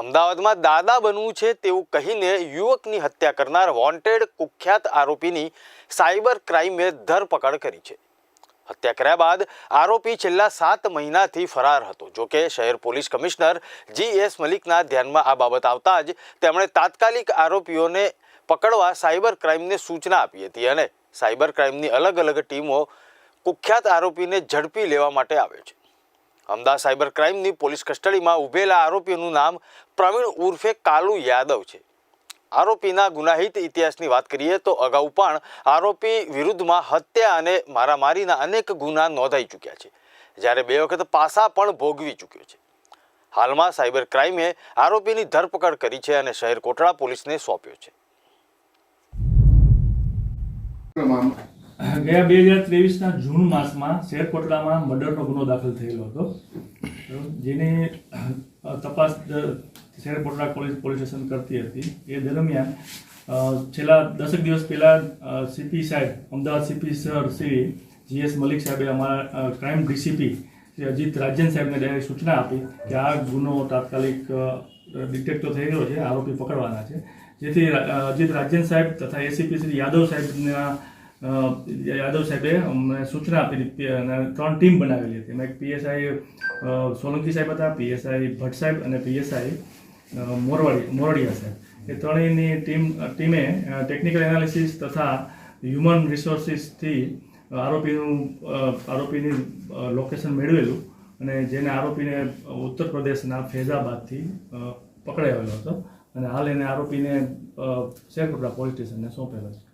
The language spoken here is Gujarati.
અમદાવાદમાં દાદા બનવું છે તેવું કહીને યુવકની હત્યા કરનાર વોન્ટેડ, કુખ્યાત આરોપીની સાયબર ક્રાઇમે ધરપકડ કરી છે. હત્યા કર્યા બાદ આરોપી છેલ્લા સાત મહિનાથી ફરાર હતો. જોકે શહેર પોલીસ કમિશનર જી એસ મલિકના ધ્યાનમાં આ બાબત આવતા જ તેમણે તાત્કાલિક આરોપીઓને પકડવા સાયબર ક્રાઇમને સૂચના આપી હતી અને સાયબર ક્રાઇમની અલગ અલગ ટીમો કુખ્યાત આરોપીને ઝડપી લેવા માટે આવે છે. અમદાવાદ સાયબર ક્રાઇમની પોલીસ કસ્ટડીમાં ઉભેલા આરોપીનું નામ પ્રવીણ ઉર્ફે કાલુ યાદવ છે. આરોપીના ગુનાહિત ઇતિહાસની વાત કરીએ તો અગાઉ પણ આરોપી વિરુદ્ધમાં હત્યા અને મારામારીના અનેક ગુના નોંધાઈ ચૂક્યા છે. જ્યારે બે વખત પાસા પણ ભોગવી ચૂક્યો છે. હાલમાં સાયબર ક્રાઇમે આરોપીની ધરપકડ કરી છે અને શહેર કોટડા પોલીસને સોંપ્યો છે. ગયા બે હજાર ત્રેવીસના જૂન માસમાં શેરકોટલામાં મર્ડરનો ગુનો દાખલ થયેલો હતો. જેની તપાસ દ- Sher Kotda police police station કરતી હતી. એ દરમિયાન છેલ્લા દસેક દિવસ પહેલાં સીપી સાહેબ, Ahmedabad CP sir Shri GS Malik સાહેબે અમારા ક્રાઇમ ડીસીપી શ્રી અજીત રાજન સાહેબને ડાયરેક્ટ સૂચના આપી કે આ ગુનો તાત્કાલિક ડિટેક્ટ તો થઈ ગયો છે, આરોપી પકડવાના છે. જેથી અજીત રાજન સાહેબ તથા એસીપી શ્રી યાદવ સાહેબના યાદવ સાહેબે અમને સૂચના આપી હતી અને ત્રણ ટીમ બનાવેલી હતી. એમાં એક પીએસઆઈ સોલંકી સાહેબ હતા, પીએસઆઈ ભટ્ટ સાહેબ અને પીએસઆઈ મોરવાડી, મોરડિયા સાહેબ. એ ત્રણેયની ટીમ ટીમે ટેકનિકલ એનાલિસિસ તથા હ્યુમન રિસોર્સિસથી આરોપીનું આરોપીની લોકેશન મેળવેલું અને જેને આરોપીને ઉત્તર પ્રદેશના ફૈઝાબાદથી પકડાયેલો હતો. અને હાલ એને આરોપીને શેરકોટડા પોલીસ સ્ટેશનને સોંપેલો છે.